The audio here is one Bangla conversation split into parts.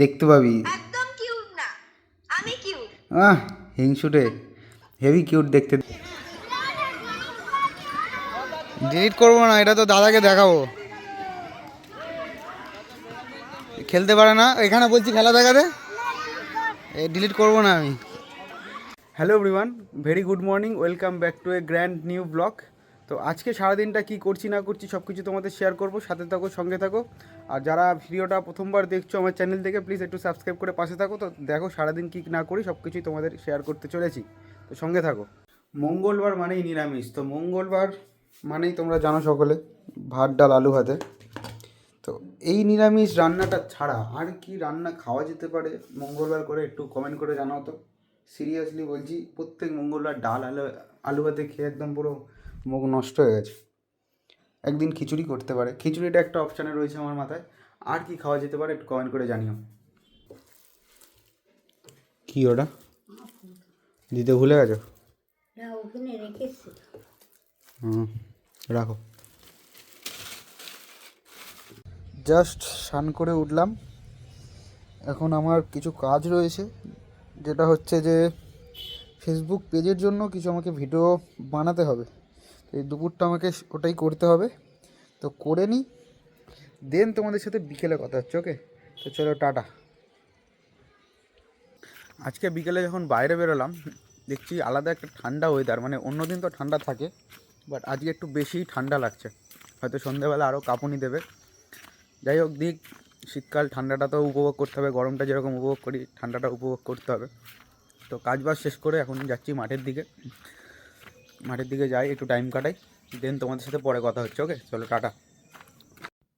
দেখতে পাবি। একদম কিউট না। আমি কিউট আহ হিংসুটে। হেভি কিউট দেখতে। ডিলিট করব না এটা তো দাদাকে দেখাবো। খেলতে পারে না? এখানে বলছি খেলা দেখাতে? এই ডিলিট করব না আমি। Hello everyone very good morning welcome back to a grand new blog তো আজকে সারাদিনটা কি করছি না করছি সব কিছু তোমাদের শেয়ার করব, সাথে থাকো, সঙ্গে থাকো। আর যারা ভিডিওটা প্রথমবার দেখছ আমার চ্যানেল থেকে প্লিজ একটু সাবস্ক্রাইব করে পাশে থাকো। তো দেখো সারাদিন কী না করি সব কিছুই তোমাদের শেয়ার করতে চলেছি। তো সঙ্গে থাকো। মঙ্গলবার মানেই নিরামিষ। তো মঙ্গলবার মানেই তোমরা জানো সকলে, ভাত, ডাল, আলু ভাতে। তো এই নিরামিষ রান্নাটা ছাড়া আর কি রান্না খাওয়া যেতে পারে? মঙ্গলবার করে একটু কমেন্ট করে জানাও তো। সিরিয়াসলি বলছি, প্রত্যেক মঙ্গলবার ডাল, আলু আলু ভাতে খেয়ে একদম পুরো মুখ নষ্ট হয়ে গেছে। একদিন খিচুড়ি করতে পারে। খিচুড়িটা একটা অপশানে রয়েছে আমার মাথায়। আর কি খাওয়া যেতে পারে একটু কমেন্ট করে জানিও। কি ওটা? দিতে ভুলে গেছো? না ওখানে রেখেছি হুম রাখো। জাস্ট স্নান করে উঠলাম। এখন আমার কিছু কাজ রয়েছে। যেটা হচ্ছে যে ফেসবুক পেজের জন্য কিছু আমাকে ভিডিও বানাতে হবে। এই দুপুরটা আমাকে ওটাই করতে হবে। তো করে নিই। দেন তোমাদের সাথে বিকেলে কথা হচ্ছে ওকে তো চলো, টাটা। আজকে বিকেলে যখন বাইরে বেরোলাম, দেখছি আলাদা একটা ঠান্ডা ওয়েদার মানে অন্যদিন তো ঠান্ডা থাকে বাট আজকে একটু বেশিই ঠান্ডা লাগছে। হয়তো সন্ধ্যেবেলা আরও কাঁপুনি দেবে। যাই হোক, দিক, শীতকাল ঠান্ডাটা তো উপভোগ করতে হবে, গরমটা যেরকম উপভোগ করি, ঠান্ডাটা উপভোগ করতে হবে। তো কাজ বাজ শেষ করে এখন যাচ্ছি মাঠের দিকে। মাঠের দিকে যাই একটু টাইম কাটাই দেন তোমাদের সাথে পরে কথা হচ্ছে ওকে চলো টাটা।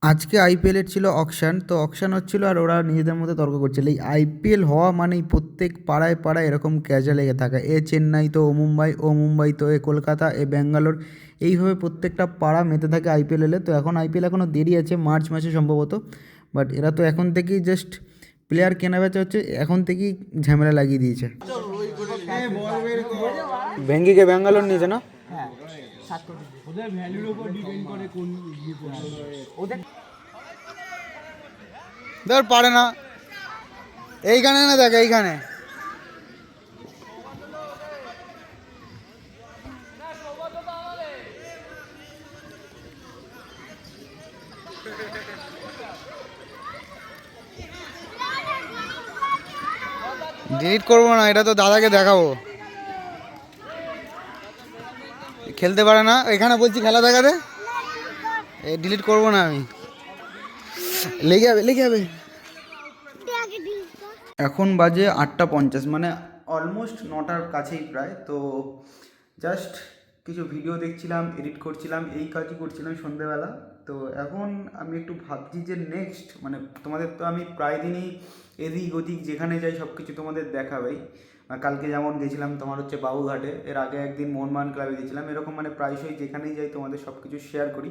আজকে আইপিএলের ছিল অকশান তো অকশান হচ্ছিল আর ওরা নিজেদের মধ্যে তর্ক করছিল। এই আইপিএল হওয়া মানেই প্রত্যেক পাড়ায় পাড়ায় এরকম ক্যাজা লেগে থাকা। এ চেন্নাই তো ও মুম্বাই ও মুম্বাই তো এ কলকাতা এ ব্যাঙ্গালোর এইভাবে প্রত্যেকটা পাড়া মেতে থাকে আইপিএল এলে। তো এখন আইপিএল এখনও দেরি আছে মার্চ মাসে সম্ভবত। বাট এরা তো এখন থেকেই জাস্ট প্লেয়ার কেনা বেচা হচ্ছে এখন থেকেই ঝামেলা লাগিয়ে দিয়েছে। ভেঙ্গিকে ব্যাঙ্গালোর নিয়েছে না? ধর পারে না। এইখানে না দেখ এইখানে। ডিলিট করব না এটা তো দাদাকে দেখাবো। খেলতে পারে না। এখানে বলছি খেলা দেখাতে। এই ডিলিট করব না আমি। লেগে যাবে লেগে যাবে। এখন বাজে আটটা পঞ্চাশ মানে অলমোস্ট নটার কাছেই প্রায়। তো জাস্ট কিছু ভিডিও দেখছিলাম এডিট করছিলাম, এই কাজই করছিলাম সন্ধেবেলা। তো এখন আমি একটু ভাবছি যে নেক্সট মানে তোমাদের তো আমি প্রায় দিনই এদিক ওদিক যেখানে যাই সব কিছু তোমাদের দেখাবেই। কালকে যেমন গেছিলাম তোমার হচ্ছে বাবুঘাটে, এর আগে একদিন মোহনবাগান ক্লাবে গেছিলাম। এরকম মানে প্রায়শই যেখানেই যাই তোমাদের সব কিছু শেয়ার করি।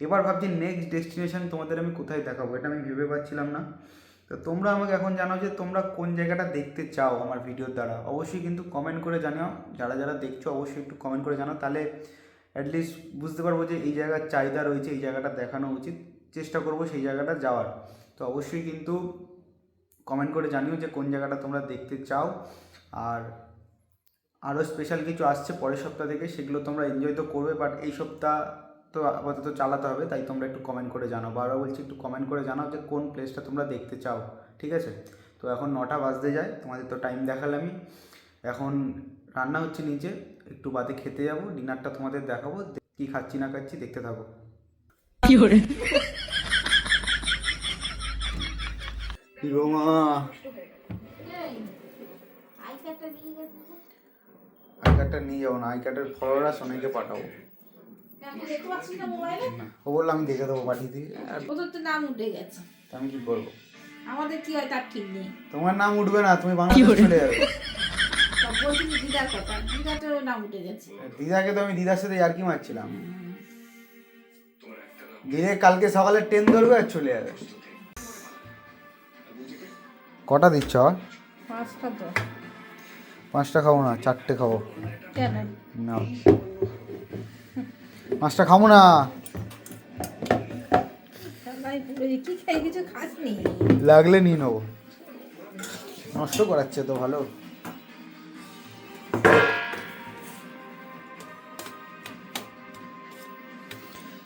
এবার ভাবছি নেক্সট ডেস্টিনেশন তোমাদের আমি কোথায় দেখাবো, এটা আমি ভেবে পাচ্ছিলাম না। তো তোমরা আমাকে এখন জানাও যে তোমরা কোন জায়গাটা দেখতে চাও আমার ভিডিওর দ্বারা। অবশ্যই কিন্তু কমেন্ট করে জানাও। যারা যারা দেখছ অবশ্যই একটু কমেন্ট করে জানাও। তাহলে অ্যাটলিস্ট বুঝতে পারব যে এই জায়গার চাহিদা রয়েছে, এই জায়গাটা দেখানো উচিত। চেষ্টা করব সেই জায়গাটা যাওয়ার। তো অবশ্যই কিন্তু কমেন্ট করে জানিও যে কোন জায়গাটা তোমরা দেখতে চাও। আর আরও স্পেশাল কিছু আসছে পরের সপ্তাহ থেকে, সেগুলো তোমরা এনজয় তো করবে বাট এই সপ্তাহ তো আপাতত চালাতে হবে, তাই তোমরা একটু কমেন্ট করে জানাও। বারবার বলছি, একটু কমেন্ট করে জানাও যে কোন প্লেসটা তোমরা দেখতে চাও, ঠিক আছে? তো এখন নটা বাজতে যায়, তোমাদের তো টাইম দেখালামই। এখন রান্না হচ্ছে নিচে, একটু বাদে খেতে যাব ডিনারটা তোমাদের দেখাবো, কি খাচ্ছি না খাচ্ছি দেখতে থাকো। কি গো মা আই কার্ডটা নিয়ে যাব না আই কার্ডের সোনাইকে পাঠাবো না ও বলল আমি দেখে দেবো পাঠিয়ে দিই ওদের তো নাম উঠে গেছে। তা আমি কি করব? আমাদের কি হয় তার ঠিক নেই। তোমার নাম উঠবে না তুমি চলে যাবে। দিদার কথা। দিদার নাম উঠে গেছে। দিদাকে তো আমি দিদার সাথে আর কি মারছিলাম। দিদে কালকে সকালে ট্রেন ধরবে আর চলে যাবে। কটা দিচ্ছ? পাঁচটা তো। পাঁচটা খাব না চারটে খাব। না। পাঁচটা খাব না। লাগলে নিয়ে নেব। নষ্ট করাচ্ছে তো ভালো।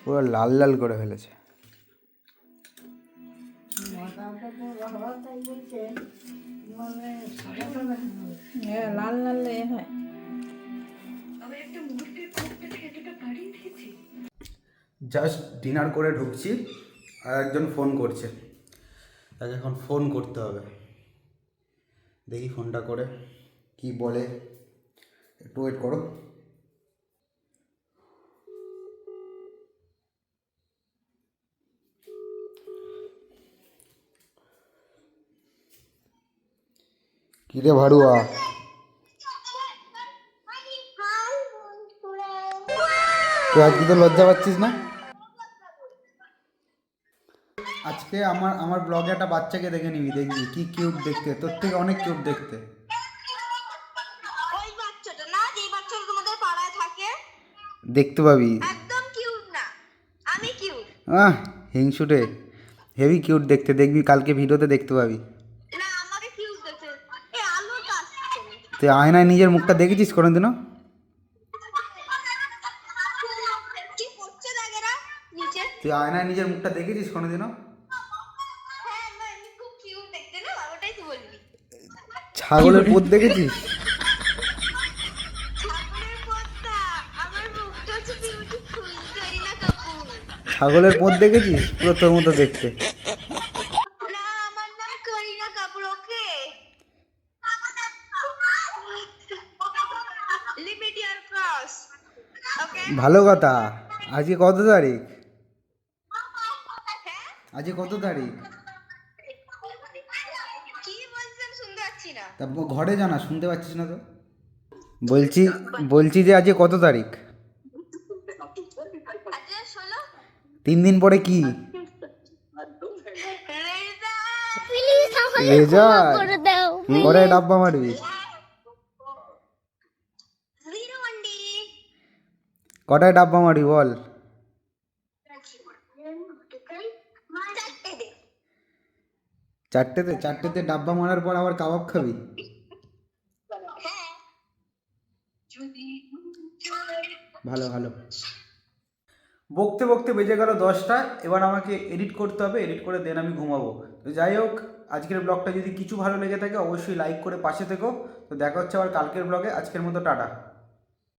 পুরো লাল লাল করে ফেলেছে। হ্যাঁ লাল লাল হয়। জাস্ট ডিনার করে ঢুকছি আর একজন ফোন করছে। তাকে এখন ফোন করতে হবে। দেখি ফোনটা করে কি বলে। একটু ওয়েট করো। কিরে ভাড়ুয়া? তুই আজকে তো লজ্জা পাচ্ছিস না? আজকে আমার আমার ব্লগে একটা বাচ্চাকে দেখে নিবি দেখবি কি কিউট দেখতে। তোর থেকে অনেক কিউট দেখতে। ওই বাচ্চাটা না যে বাচ্চাটা তোমাদের পাড়ায় থাকে? দেখতে পাবি। একদম কিউট না। আমি কিউট আহ হিংসুটে। হেভি কিউট দেখতে। দেখবি কালকে ভিডিওতে দেখতে পাবি। তুই আয়নায় নিজের মুখটা দেখেছিস কোনোদিনও? তুই আয়নায় নিজের মুখটা দেখেছিস কোনোদিনও? ছাগলের পোদ দেখেছিস? ছাগলের পোদ দেখেছিস? পুরো তোর মতো দেখতে না আমার নাম Kareena Kapoor okay limit year cross okay ভালো কথা। আজকে কত তারিখ? আজকে কত তারিখ? তা ঘরে জানা শুনতে পাচ্ছিস না তো। বলছি বলছি যে আজকে কত তারিখ? আচ্ছা তিন দিন পরে কি? রেজা রেজাল্ট? পরে ডাব্বা মারবি? কটায় ডাব্বা মারি বল? চারটেতে? চারটেতে ডাব্বা মারার পর আবার কাবাব খাবি? ভালো ভালো। বকতে বকতে বেজে গেল দশটা। এবার আমাকে এডিট করতে হবে এডিট করে দেন আমি ঘুমাবো। তো যাই হোক, আজকের ব্লগটা যদি কিছু ভালো লেগে থাকে, অবশ্যই লাইক করে পাশে থেকো। তো দেখা হচ্ছে আবার কালকের ব্লগে আজকের মতো টাটা।